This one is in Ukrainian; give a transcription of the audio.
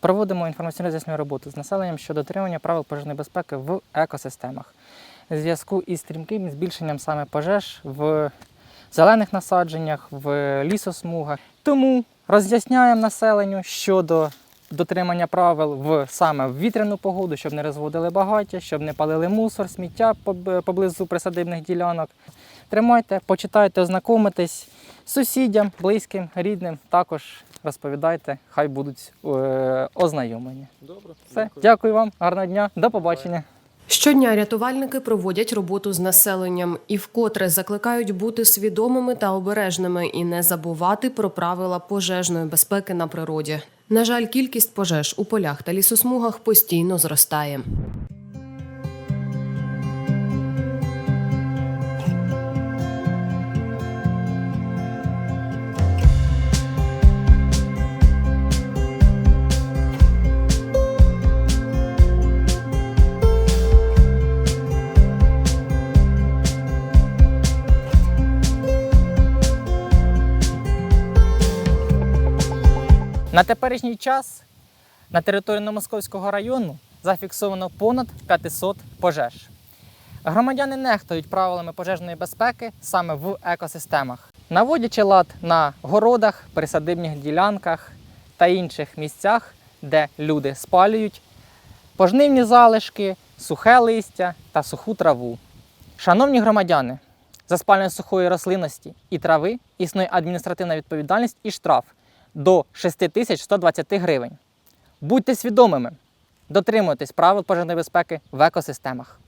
Проводимо інформаційно роз'яснювальну роботу з населенням щодо дотримання правил пожежної безпеки в екосистемах. У зв'язку із стрімким збільшенням саме пожеж в зелених насадженнях, в лісосмугах. Тому роз'ясняємо населенню щодо дотримання правил в саме в вітряну погоду, щоб не розводили багаття, щоб не палили мусор, сміття поблизу присадибних ділянок. Тримайте, почитайте, ознакомитесь сусідям, близьким, рідним. Також розповідайте, хай будуть е, ознайомлені. Добре. Все, дякую вам, гарного дня, до побачення. Щодня рятувальники проводять роботу з населенням і вкотре закликають бути свідомими та обережними і не забувати про правила пожежної безпеки на природі. На жаль, кількість пожеж у полях та лісосмугах постійно зростає. На теперішній час на території Новомосковського району зафіксовано понад 500 пожеж. Громадяни нехтують правилами пожежної безпеки саме в екосистемах, наводячи лад на городах, присадибних ділянках та інших місцях, де люди спалюють пожнивні залишки, сухе листя та суху траву. Шановні громадяни, за спалення сухої рослинності і трави існує адміністративна відповідальність і штраф до 6120 гривень. Будьте свідомими, дотримуйтесь правил пожежної безпеки в екосистемах.